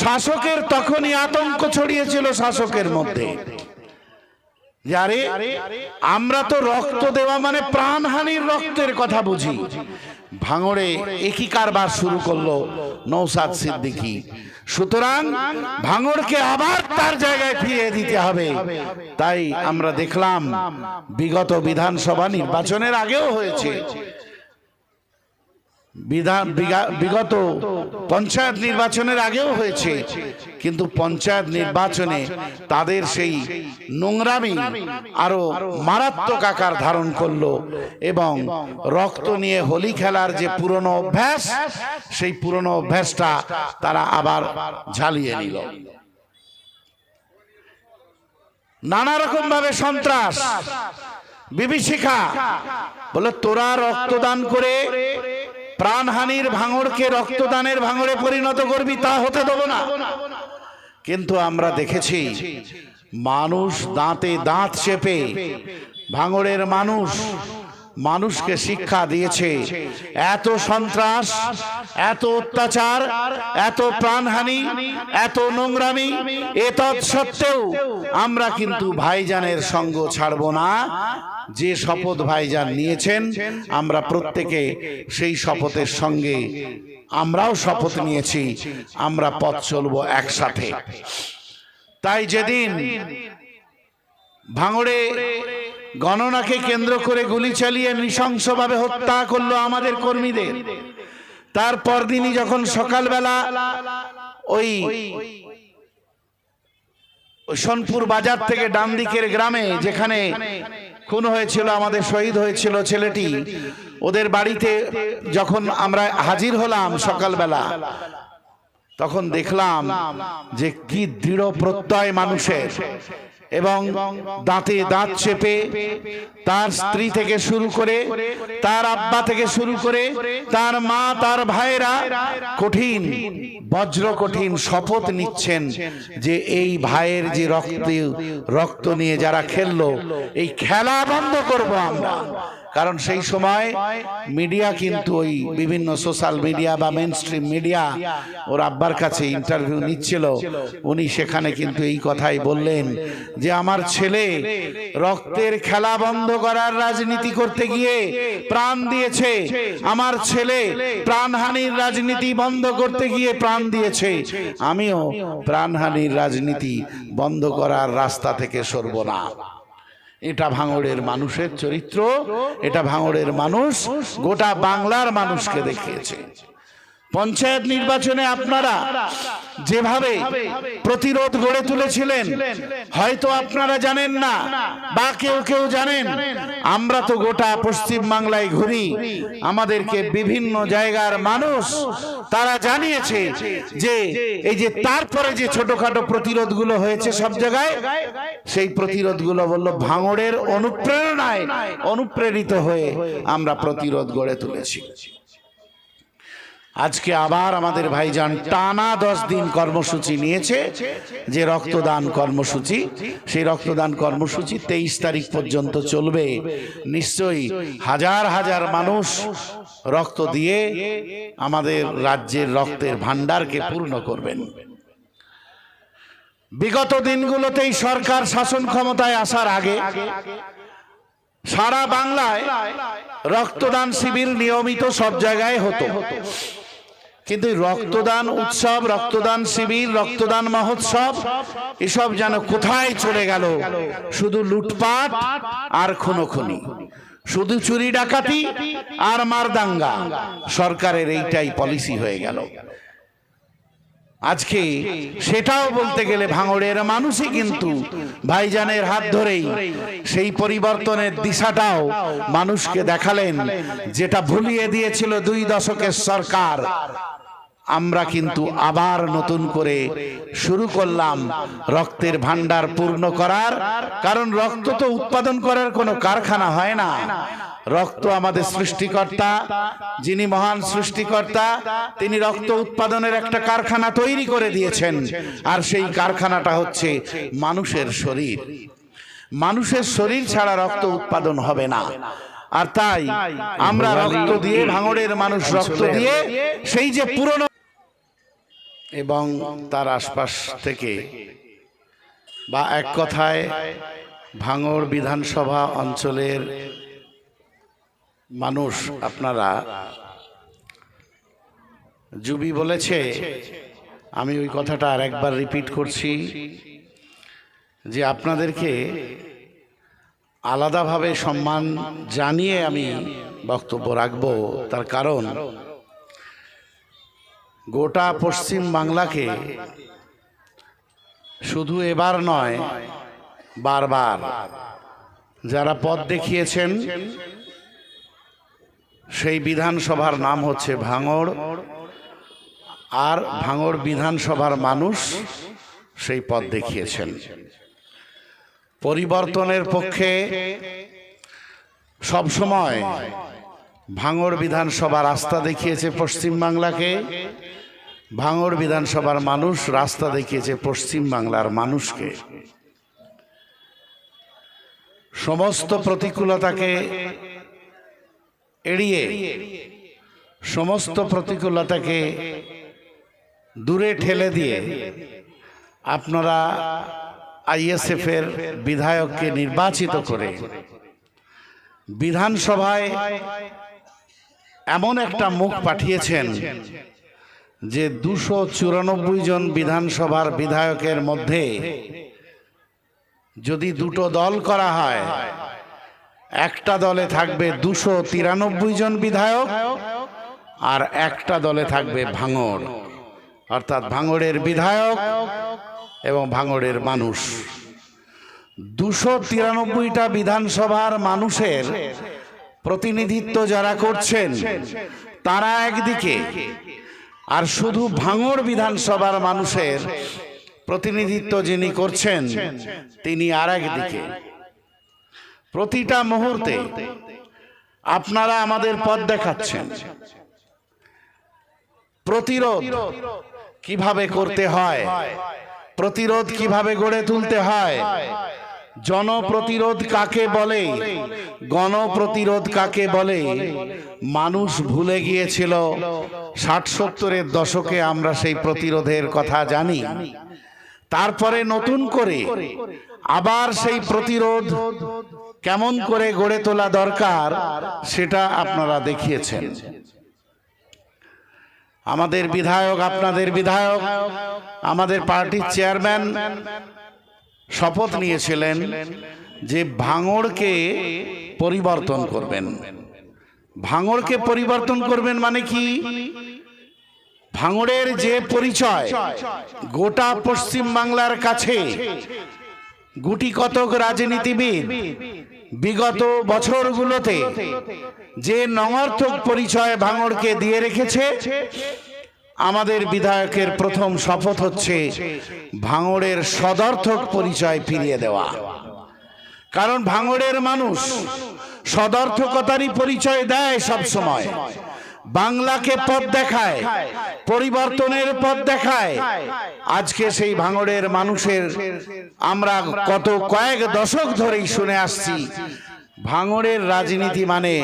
শাসকের তখনই আতঙ্ক ছড়িয়েছিল শাসকের মধ্যে। আমরা তো রক্ত দেওয়া মানে প্রাণহানির রক্তের কথা বুঝি। ভাঙড়ে একই কারবার শুরু করল নৌসাদ সিদ্দিকী। সুতরাং ভাঙড়কে আবার তার জায়গায় ফিরিয়ে দিতে হবে। তাই আমরা দেখলাম, বিগত বিধানসভা নির্বাচনের আগেও হয়েছে। বিধান বিগত পঞ্চায়েত নির্বাচনের আগেও হয়েছে। কিন্তু পঞ্চায়েত নির্বাচনে তাদের সেই নোংরামি আরও মারাত্মক আকার ধারণ করল এবং রক্ত নিয়ে হোলি খেলার যে পুরনো অভ্যাস সেই পুরনো অভ্যাসটা তারা আবার ঝালিয়ে নিল। নানা রকম ভাবে সন্ত্রাস। বিভীষিকা বলে তোরা রক্তদান করে প্রাণহানির ভাঙড়কে রক্তদানের ভাঙড়ে পরিণত করবি, তা হতে দেব না। কিন্তু আমরা দেখেছি, মানুষ দাঁতে দাঁত চেপে ভাঙড়ের মানুষ মানুষকে শিক্ষা দিয়েছে। এত সন্ত্রাস এত অত্যাচার এত প্রাণহানি এত নোংরামি এ সত্ত্বেও আমরা কিন্তু ভাইজানের সঙ্গ ছাড়ব না। যে শপথ ভাইজান নিয়েছেন আমরা প্রত্যেকে সেই শপথের সঙ্গে আমরাও শপথ নিয়েছি আমরা পথ চলবো একসাথে। তাই যেদিন ভাঙড়ে গণনাকে কেন্দ্র করে গুলি চালিয়ে নৃশংসভাবে হত্যা করল আমাদের কর্মীদের। তারপর দিনই যখন সকালবেলা ওই সোনপুর বাজার থেকে ডান দিকের গ্রামে যেখানে খুন হয়েছিল, আমাদের শহীদ হয়েছিল ছেলেটি, ওদের বাড়িতে যখন আমরা হাজির হলাম সকালবেলা, তখন দেখলাম যে কি দৃঢ় প্রত্যয় মানুষের। এবং দাঁতে দাঁত চেপে তার স্ত্রী থেকে শুরু করে তার আব্বা থেকে শুরু করে তার মা তার ভাইরা কঠিন বজ্র কঠিন শপথ নিচ্ছেন যে এই ভাইয়ের যে রক্ত রক্ত নিয়ে যারা খেললো এই খেলা বন্ধ করব আমরা। কারণ সেই সময় মিডিয়া কিন্তু ওই বিভিন্ন সোশ্যাল মিডিয়া বা মেন স্ট্রিম মিডিয়া ওর আব্বার কাছে ইন্টারভিউ নিচ্ছিল। উনি সেখানে কিন্তু এই কথাই বললেন যে আমার ছেলে রক্তের খেলা বন্ধ করার রাজনীতি করতে গিয়ে প্রাণ দিয়েছে। আমার ছেলে প্রাণহানির রাজনীতি বন্ধ করতে গিয়ে প্রাণ দিয়েছে। আমিও প্রাণহানির রাজনীতি বন্ধ করার রাস্তা থেকে সরব না। এটা ভাঙড়ের মানুষের চরিত্র এটা ভাঙড়ের মানুষ গোটা বাংলার মানুষকে দেখিয়েছে। পঞ্চায়েত নির্বাচনে আপনারা যেভাবে প্রতিরোধ গড়ে তুলেছিলেন, হয়তো আপনারা জানেন না বা কেউ কেউ জানেন, আমরা তো গোটা পশ্চিম বাংলায় ঘুরি। আমাদেরকে বিভিন্ন জায়গার মানুষ তারা জানিয়েছে যে এই যে তারপরে যে ছোটখাটো প্রতিরোধগুলো হয়েছে সব জায়গায়, সেই প্রতিরোধগুলো বলল ভাঙড়ের অনুপ্রেরণায় অনুপ্রেরিত হয়ে আমরা প্রতিরোধ গড়ে তুলেছি। আজকে আবার আমাদের ভাইজান টানা দশ দিন কর্মসূচি নিয়েছে, যে রক্তদান কর্মসূচি। সেই রক্তদান কর্মসূচি তেইশ তারিখ পর্যন্ত চলবে। নিশ্চয়ই হাজার হাজার মানুষ রক্ত দিয়ে আমাদের রাজ্যের রক্তের ভাণ্ডারকে পূর্ণ করবেন। বিগত দিনগুলোতেই সরকার শাসন ক্ষমতায় আসার আগে সারা বাংলায় রক্তদান শিবির নিয়মিত সব জায়গায় হতো। কিন্তু রক্তদান উৎসব, রক্তদান শিবির, রক্তদান মহোৎসব, এসব যেন কোথায় চলে গেল? শুধু লুটপাট আর খুনোখুনি। শুধু চুরি ডাকাতি আর মারদাঙ্গা। সরকারের এইটাই পলিসি হয়ে গেল। আজকে সেটাও বলতে গেলে ভাঙড়ের মানুষই কিন্তু ভাইজানের হাত ধরেই সেই পরিবর্তনের দিশাটাও মানুষকে দেখালেন, যেটা ভুলিয়ে দিয়েছিল দুই দশকের সরকার। আমরা কিন্তু আবার নতুন করে শুরু করলাম রক্তের ভান্ডার পূর্ণ করার কারণ রক্ত তো উৎপাদন করার কোনো কারখানা হয় না। রক্ত আমাদের সৃষ্টিকর্তা যিনি মহান সৃষ্টিকর্তা তিনি রক্ত উৎপাদনের একটা কারখানা তৈরি করে দিয়েছেন। আর সেই কারখানাটা হচ্ছে মানুষের শরীর। মানুষের শরীর ছাড়া রক্ত উৎপাদন হবে না। আর তাই আমরা রক্ত দিয়ে ভাঙড়ের মানুষ রক্ত দিয়ে সেই যে পুরনো এবং তার আশপাশ থেকে বা এক কথায় ভাঙড় বিধানসভা অঞ্চলের মানুষ আপনারা জুবি বলেছে, আমি ওই কথাটা আর একবার রিপিট করছি, যে আপনাদেরকে আলাদাভাবে সম্মান জানিয়ে আমি বক্তব্য রাখব, তার কারণ গোটা পশ্চিম বাংলাকে শুধু এবার নয় বারবার। যারা পথ দেখিয়েছেন সেই বিধানসভার নাম হচ্ছে ভাঙড়। আর ভাঙড় বিধানসভার মানুষ সেই পথ দেখিয়েছেন। পরিবর্তনের পক্ষে সব সময় ভাঙড় বিধানসভা রাস্তা দেখিয়েছে পশ্চিম বাংলাকে। ভাঙড় বিধানসভার মানুষ রাস্তা দেখিয়েছে পশ্চিম বাংলার মানুষকে। সমস্ত প্রতিকূলতাকে এড়িয়ে, সমস্ত প্রতিকূলতাকে দূরে ঠেলে দিয়ে আপনারা আইএসএফ এর বিধায়ককে নির্বাচিত করে বিধানসভায় এমন একটা মুখ পাঠিয়েছেন যে দুশো চুরানব্বই জন বিধানসভার বিধায়কের মধ্যে যদি দুটো দল করা হয় একটা দলে থাকবে দুশো তিরানব্বই জন বিধায়ক আর একটা দলে থাকবে ভাঙড়। অর্থাৎ ভাঙড়ের বিধায়ক এবং ভাঙড়ের মানুষ। দুশো তিরানব্বইটা বিধানসভার মানুষের প্রতিনিধিত্ব যারা করছেন, তারা একদিকে। আর শুধু ভাঙড় বিধানসভার মানুষের প্রতিনিধিত্ব যিনি করছেন, তিনি আর একদিকে প্রতিটা মুহূর্তে আপনারা আমাদের পথ দেখাচ্ছেন। প্রতিরোধ কীভাবে করতে হয়? প্রতিরোধ কীভাবে গড়ে তুলতে হয়? জনপ্রতিরোধ কাকে বলে? গণপ্রতিরোধ কাকে বলে? মানুষ ভুলে গিয়েছিল। ষাট সত্তরের দশকে আমরা সেই প্রতিরোধের কথা জানি। তারপরে নতুন করে আবার সেই প্রতিরোধ কেমন করে গড়ে তোলা দরকার সেটা আপনারা দেখিয়েছেন। আমাদের বিধায়ক আপনাদের বিধায়ক, আমাদের পার্টির চেয়ারম্যান শপথ নিয়েছিলেন যে ভাঙড়কে পরিবর্তন করবেন। ভাঙড়কে পরিবর্তন করবেন মানে কি? ভাঙড়ের যে পরিচয় গোটা পশ্চিম বাংলার কাছে গুটি কতক রাজনীতিবিদ বিগত বছরগুলোতে যে নঙর্থক পরিচয় ভাঙড়কে দিয়ে রেখেছে আমাদের বিধায়কের প্রথম শপথ হচ্ছে ভাঙড়ের সদর্থক পরিচয় ফিরিয়ে দেওয়া। কারণ ভাঙড়ের মানুষ সদর্থকতারই পরিচয় দেয় সব সময়। বাংলাকে পথ দেখায় পরিবর্তনের পথ দেখায়। আজকে সেই ভাঙড়ের মানুষের আমরা কত কয়েক দশক ধরেই শুনে আসছি। ভাঙড়ের রাজনীতি মানে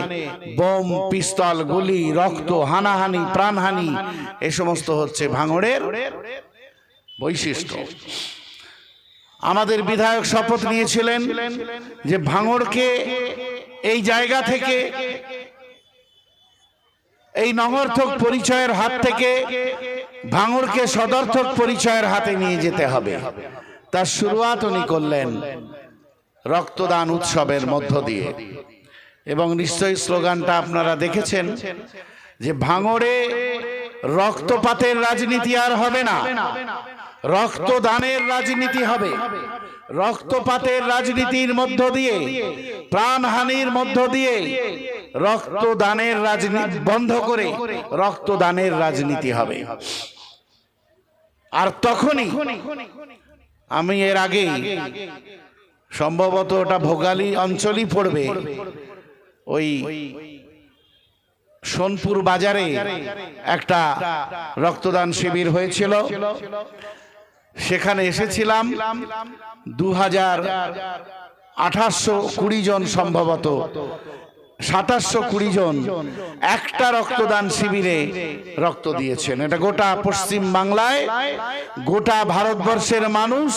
বোম, পিস্তল, গুলি, রক্ত, হানাহানি, প্রাণহানি, এ সমস্ত হচ্ছে ভাঙড়ের বৈশিষ্ট্য। আমাদের বিধায়ক শপথ নিয়েছিলেন যে ভাঙড়কে এই জায়গা থেকে এই নগর্থক পরিচয়ের হাত থেকে ভাঙড়কে সদর্থক পরিচয়ের হাতে নিয়ে যেতে হবে। তার শুরুয়াত উনি করলেন রক্তদান উৎসবের মধ্য দিয়ে। এবং নিশ্চয়ই স্লোগানটা আপনারা দেখেছেন যে ভাঙড়ে রক্তপাতের রাজনীতি আর হবে না। রক্তদানের রাজনীতি হবে। রক্তপাতের রাজনীতির মধ্য দিয়ে, প্রাণহানির মধ্য দিয়ে রক্তদানের রাজনীতি বন্ধ করে রক্তদানের রাজনীতি হবে। আর তখনই আমি এর আগে সম্ভবত ওটা ভোগালী অঞ্চলই পড়বে। ওই সোনপুর বাজারে একটা রক্তদান শিবির হয়েছিল। সেখানে এসেছিলাম। দু হাজার আঠাশশো কুড়ি জন সম্ভবত সাতাশশো কুড়ি জন একটা রক্তদান শিবিরে রক্ত দিয়েছেন। এটা গোটা পশ্চিম বাংলায়, গোটা ভারতবর্ষের মানুষ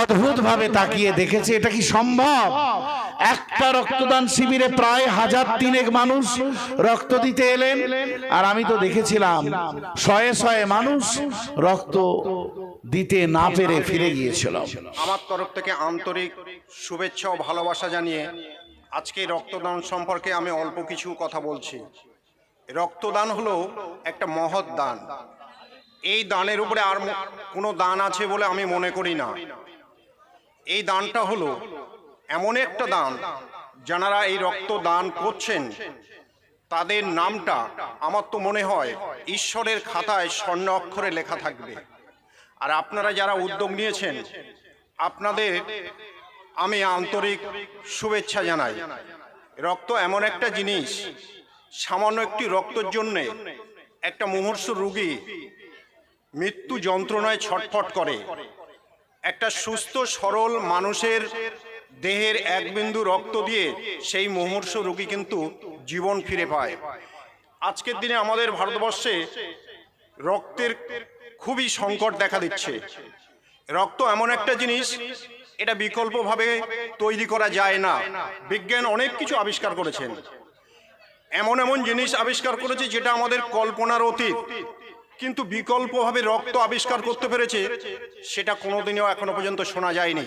অদ্ভুত ভাবে তাকিয়ে দেখেছে, এটা কি সম্ভব? একটা রক্তদান শিবিরে প্রায় হাজার তিনেক মানুষ রক্ত দিতে এলেন, আর আমি তো দেখেছিলাম, শয়ে শয়ে মানুষ রক্ত দিতে না পেরে ফিরে গিয়েছিল। আমার তরফ থেকে আন্তরিক শুভেচ্ছা ও ভালোবাসা জানিয়ে আজকে রক্তদান সম্পর্কে আমি অল্প কিছু কথা বলছি। রক্তদান হলো একটা মহৎ দান। এই দানের উপরে আর কোনো দান আছে বলে আমি মনে করি না। এই দানটা হলো এমন একটা দান যারা এই রক্ত দান করছেন। তাদের নামটা আমার তো মনে হয় ঈশ্বরের খাতায় স্বর্ণ অক্ষরে লেখা থাকবে। আর আপনারা যারা উদ্যোগ নিয়েছেন, আপনাদের আমি আন্তরিক শুভেচ্ছা জানাই। রক্ত এমন একটা জিনিস, সামান্য একটি রক্তের জন্যে একটা মুমূর্ষ রুগী মৃত্যু যন্ত্রণায় ছটফট করে। একটা সুস্থ, সরল মানুষের দেহের এক বিন্দু রক্ত দিয়ে সেই মুমূর্ষ রোগী কিন্তু জীবন ফিরে পায়। আজকের দিনে আমাদের ভারতবর্ষে রক্তের খুবই সংকট দেখা দিচ্ছে। রক্ত এমন একটা জিনিস, এটা বিকল্পভাবে তৈরি করা যায় না। বিজ্ঞান অনেক কিছু আবিষ্কার করেছেন। এমন এমন জিনিস আবিষ্কার করেছে যেটা আমাদের কল্পনার অতীত। কিন্তু বিকল্পভাবে রক্ত আবিষ্কার করতে পেরেছে, সেটা কোনোদিনও এখনও পর্যন্ত শোনা যায়নি।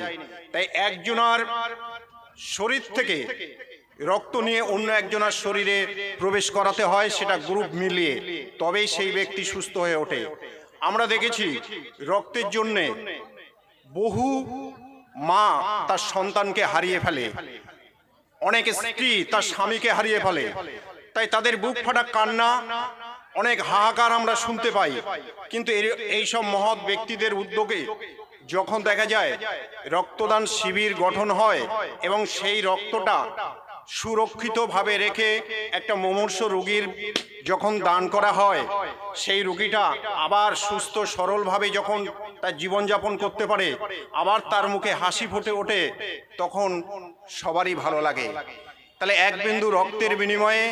তাই একজনার শরীর থেকে রক্ত নিয়ে অন্য একজনের শরীরে প্রবেশ করাতে হয়, সেটা গ্রুপ মিলিয়ে, তবেই সেই ব্যক্তি সুস্থ হয়ে ওঠে। আমরা দেখেছি রক্তের জন্যে বহু মা তার সন্তানকে হারিয়ে ফেলে। অনেক স্ত্রী তার স্বামীকে হারিয়ে ফেলে। তাই তাদের বুক ফাটা কান্না অনেক হাহাকার আমরা শুনতে পাই। কিন্তু এই সব মহৎ ব্যক্তিদের উদ্যোগে যখন দেখা যায় রক্তদান শিবির গঠন হয় এবং সেই রক্তটা সুরক্ষিতভাবে রেখে একটা মুমূর্ষ রোগীর যখন দান করা হয়, সেই রোগীটা আবার সুস্থ সরলভাবে যখন তার জীবনযাপন করতে পারে, আবার তার মুখে হাসি ফুটে ওঠে, তখন সবারই ভালো লাগে। তাহলে এক বিন্দু রক্তের বিনিময়ে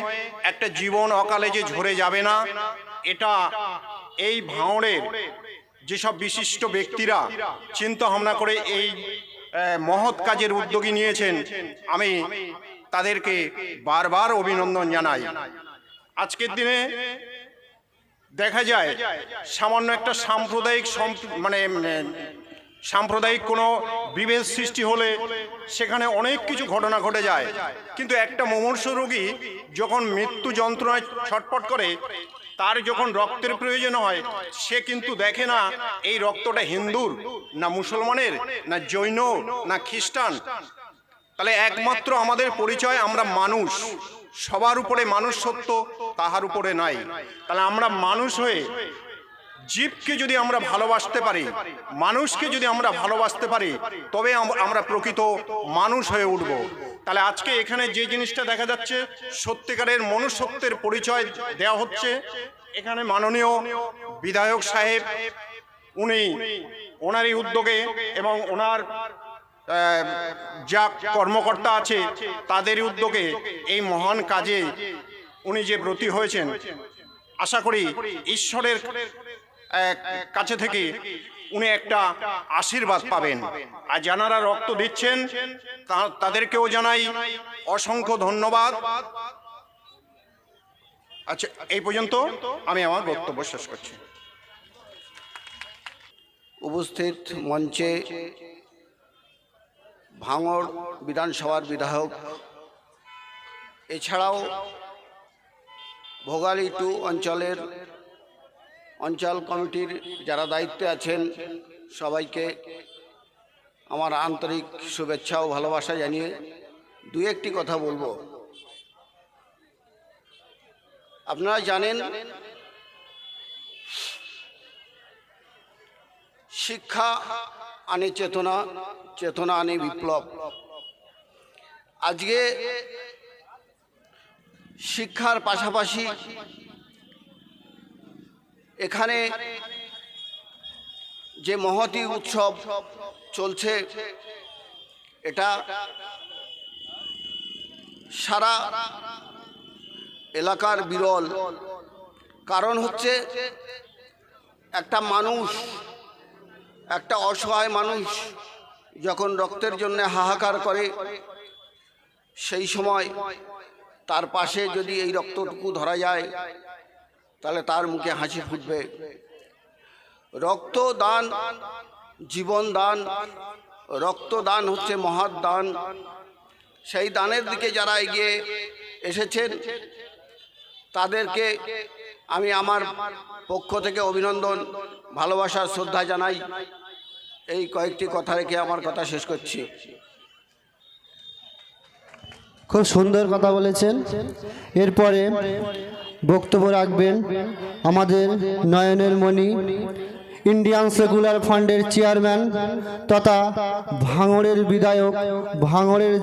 একটা জীবন অকালে যে ঝরে যাবে না এটা এই ভাঁড়ের যেসব বিশিষ্ট ব্যক্তিরা চিন্তা ভাবনা করে এই মহৎ কাজের উদ্যোগী নিয়েছেন আমি তাদেরকে বারবার অভিনন্দন জানাই। আজকের দিনে দেখা যায় সামান্য একটা সাম্প্রদায়িক সম্প- মানে সাম্প্রদায়িক কোনো বিভেদ সৃষ্টি হলে সেখানে অনেক কিছু ঘটনা ঘটে যায়। কিন্তু একটা মুমূর্ষ রোগী যখন মৃত্যু যন্ত্রণায় ছটপট করে, তার যখন রক্তের প্রয়োজন হয়, সে কিন্তু দেখে না এই রক্তটা হিন্দুর, না মুসলমানের, না জৈন, না খ্রিস্টান। তাহলে একমাত্র আমাদের পরিচয় আমরা মানুষ। সবার উপরে মানুষ সত্য, তাহার উপরে নাই। তাহলে আমরা মানুষ হয়ে জীবকে যদি আমরা ভালোবাসতে পারি, মানুষকে যদি আমরা ভালোবাসতে পারি, তবে আমরা প্রকৃত মানুষ হয়ে উঠব। তাহলে আজকে এখানে যে জিনিসটা দেখা যাচ্ছে, সত্যিকারের মনুষ্যত্বের পরিচয় দেওয়া হচ্ছে। এখানে মাননীয় বিধায়ক সাহেব, উনি ওনারই উদ্যোগে এবং ওনার যা কর্মকর্তা আছে, তাদেরই উদ্যোগে এই মহান কাজে উনি যে ব্রতী হয়েছেন। আশা করি ঈশ্বরের কাছে থেকে উনি একটা আশীর্বাদ পাবেন। আর যারা রক্ত দিচ্ছেন তাদেরকেও জানাই অসংখ্য ধন্যবাদ। আচ্ছা এই পর্যন্ত আমি আমার বক্তব্য শেষ করছি। উপস্থিত মঞ্চে ভাঙড় বিধানসভার বিধায়ক, এছাড়াও ভোগালী টু অঞ্চলের অঞ্চল কমিটির যারা দায়িত্বে আছেন, সবাইকে আমার আন্তরিক শুভেচ্ছা ও ভালোবাসা জানিয়ে দু একটি কথা বলব। আপনারা জানেন, শিক্ষা আনে চেতনা চেতনা আনে বিপ্লব। আজকে শিক্ষার পাশাপাশি এখানে যে মহতি উৎসব চলছে, এটা সারা এলাকার বিরল। কারণ হচ্ছে একটা মানুষ, একটা অসহায় মানুষ যখন রক্তের জন্য হাহাকার করে, সেই সময় তার পাশে যদি এই রক্তটুকু ধরা যায় তাহলে তার মুখে হাসি ফুটবে। রক্তদান জীবন দান রক্তদান হচ্ছে মহৎ দান। সেই দানের দিকে যারা এগিয়ে এসেছেন, তাদেরকে আমি আমার পক্ষ থেকে অভিনন্দন, ভালোবাসার শ্রদ্ধা জানাই। এই কয়েকটি কথা রেখে আমার কথা শেষ করছি। খুব সুন্দর কথা বলেছেন। এরপরে বক্তব্য রাখবেন আমাদের নয়নের মণি ইন্ডিয়ান সেকুলার ফান্ডের চেয়ারম্যান তথা ভাঙড়ের বিধায়ক ভাঙড়ের